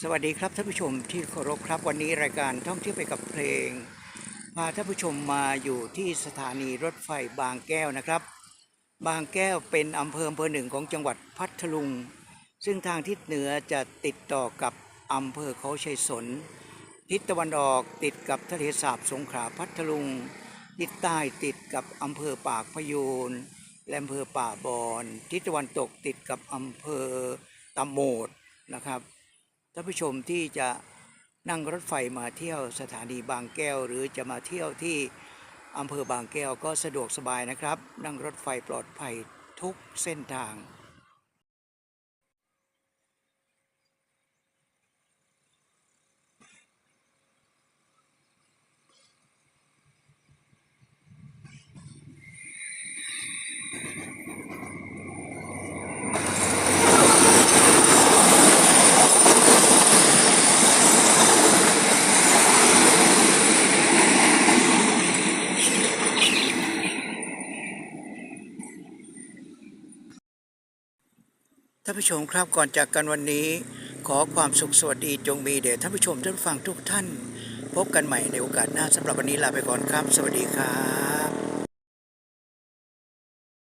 สวัสดีครับท่านผู้ชมที่เคารพครับวันนี้รายการท่องเที่ยวไปกับเพลงพาท่านผู้ชมมาอยู่ที่สถานีรถไฟบางแก้วนะครับ บางแก้วเป็นอำเภออำเภอหนึ่งของจังหวัดพัทลุง ซึ่งทางทิศเหนือจะติดต่อกับอำเภอเขาชัยสน ทิศตะวันออกติดกับทะเลสาบสงขลาพัทลุง ทิศใต้ติดกับอำเภอปากพยูนและอำเภอป่าบอน ทิศตะวันตกติดกับอำเภอตะโมดนะครับ ท่านผู้ชมที่จะนั่งรถไฟมาเที่ยวสถานีบางแก้ว หรือจะมาเที่ยวที่อำเภอบางแก้วก็สะดวกสบายนะครับ นั่งรถไฟปลอดภัยทุกเส้นทางานผู้ชมครับก่อนจากกันวันนี้ ขอความสุขสวัสดีจงมีเดชท่านผู้ชมท่านฟังทุกท่าน พบกันใหม่ในโอกาสหน้าสำหรับวันนี้ลาไปก่อนครับ สวัสดีครับ